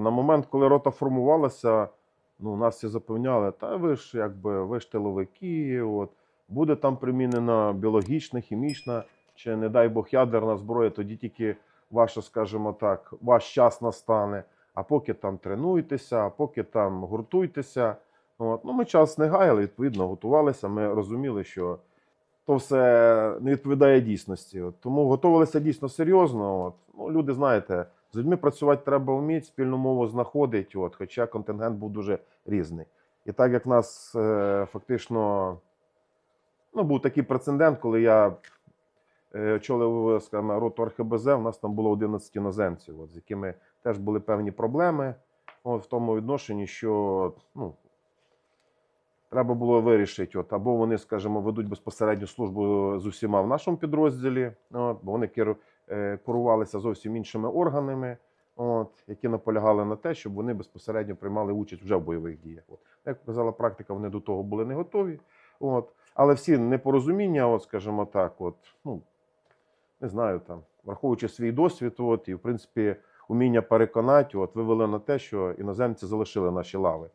На момент, коли рота формувалася, ну, нас всі запевняли, та ви ж якби ви ж тиловики, от, буде там примінена біологічна, хімічна чи, не дай Бог, ядерна зброя, тоді тільки ваше, скажімо так, ваш час настане. А поки там тренуйтеся, а поки там гуртуйтеся. От. Ну, ми час не гаяли, відповідно, готувалися. Ми розуміли, що то все не відповідає дійсності. От. Тому готувалися дійсно серйозно. От. Ну, люди, знаєте, з людьми працювати треба вміти, спільну мову знаходить, от, хоча контингент був дуже різний. І так як нас е, фактично ну, був такий прецедент, коли я е, очолив скажімо, роту РХБЗ, у нас там було 11 іноземців, от, з якими теж були певні проблеми от, в тому відношенні, що ну, треба було вирішити, от, або вони, скажімо, ведуть безпосередню службу з усіма в нашому підрозділі, от, бо вони керу, е, зовсім іншими органами, от, які наполягали на те, щоб вони безпосередньо приймали участь вже в бойових діях. От. Як показала практика, вони до того були не готові. От. Але всі непорозуміння, от, скажімо так, от, ну, не знаю, там, враховуючи свій досвід, от, і, в принципі, уміння переконати, от, вивели на те, що іноземці залишили наші лави.